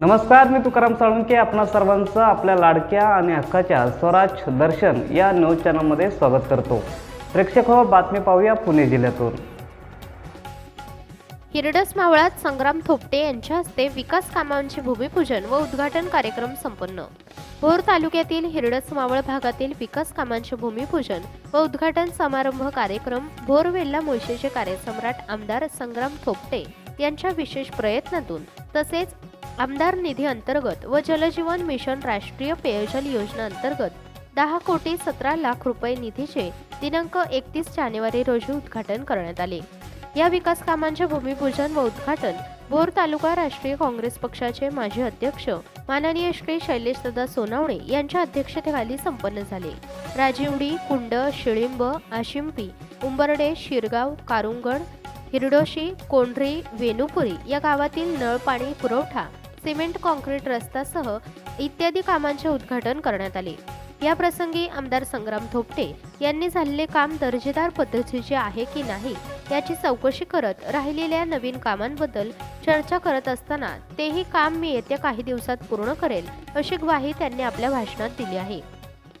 नमस्कार मी तुकाराम साळुंके. आपणा सर्वांचं आपल्या लाडक्या आणि हक्काच्या स्वराज दर्शन या न्यूज चॅनलमध्ये स्वागत करतो. प्रेक्षक हो बातमी पाहूया पुणे जिल्ह्यातून. हिरडस मावळात संग्राम थोपटे यांच्या हस्ते विकास कामांचे भूमिपूजन व उद्घाटन कार्यक्रम संपन्न. भोर तालुक्यातील हिरडस मावळ भागातील विकास कामांचे भूमिपूजन व उद्घाटन समारंभ कार्यक्रम भोरवेल्ला मुळशीचे कार्यसम्राट आमदार संग्राम थोपटे यांच्या विशेष प्रयत्नातून तसेच आमदार निधी अंतर्गत व जलजीवन मिशन राष्ट्रीय पेयजल योजना अंतर्गत दहा कोटी सतरा लाख रुपये निधीचे दिनांक एकतीस जानेवारी रोजी उद्घाटन करण्यात आले. या विकास कामांचे भूमिपूजन व उद्घाटन भोर तालुका राष्ट्रीय काँग्रेस पक्षाचे माजी अध्यक्ष माननीय श्री शैलेशदादा सोनावणे यांच्या अध्यक्षतेखाली संपन्न झाले. राजिवडी कुंड शिळिंब आशिंपी उंबरडे शिरगाव कारुंगड हिरडोशी कोंढरी वेणुपुरी या गावातील नळ पाणी पुरवठा सिमेंट कॉन्क्रीट रस्तासह इत्यादी कामांचे उद्घाटन करण्यात आले. याप्रसंगी आमदार संग्राम थोपटे यांनी झालेले काम दर्जेदार पद्धतीचे आहे की नाही याची चौकशी करत राहिलेल्या नवीन कामांबद्दल चर्चा करत असताना तेही काम मी येत्या काही दिवसात पूर्ण करेल अशी ग्वाही त्यांनी आपल्या भाषणात दिली आहे.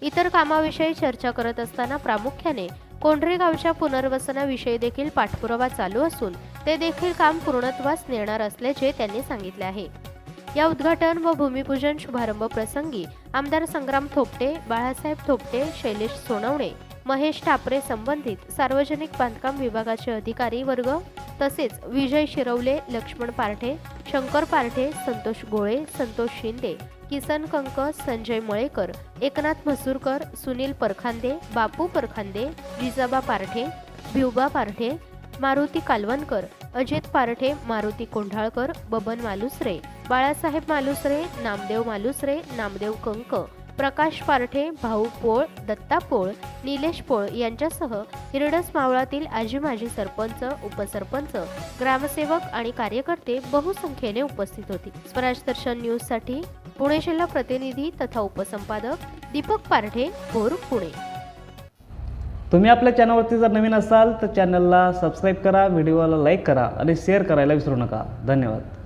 इतर कामाविषयी चर्चा करत असताना प्रामुख्याने कोंढरे गावच्या पुनर्वसनाविषयी देखील पाठपुरावा चालू असून ते देखील काम पूर्णत्वास नेणार असल्याचे त्यांनी सांगितले आहे. या उद्घाटन व भूमिपूजन शुभारंभ प्रसंगी आमदार संग्राम थोपटे बाळासाहेब थोपटे शैलेश सोनवणे महेश ठापरे संबंधित सार्वजनिक बांधकाम विभागाचे अधिकारी वर्ग तसेच विजय शिरवले लक्ष्मण पारठे शंकर पारठे संतोष गोळे संतोष शिंदे किसन कंक संजय मळेकर एकनाथ म्हसूरकर सुनील परखांदे बापू परखांदे जिजाबा पारठे भिवबा पारठे मारुती कालवणकर अजित पारठे मारुती कोंढाळकर बबन मालुसरे बाळासाहेब मालुसरे नामदेव मालुसरे नामदेव कंक प्रकाश पारठे भाऊ पोळ दत्ता पोळ निलेश पोळ यांच्यासह हिरडस मावळातील आजी माजी सरपंच उपसरपंच ग्रामसेवक आणि कार्यकर्ते बहुसंख्येने उपस्थित होते. स्वराज दर्शन न्यूजसाठी पुणे जिल्हा प्रतिनिधी तथा उपसंपादक दीपक पारठे भोर पुणे. तुम्ही आपल्या चॅनलवरती जर नवीन असाल तर चॅनलला सबस्क्राईब करा व्हिडिओला लाईक करा आणि शेअर करायला विसरू नका. धन्यवाद.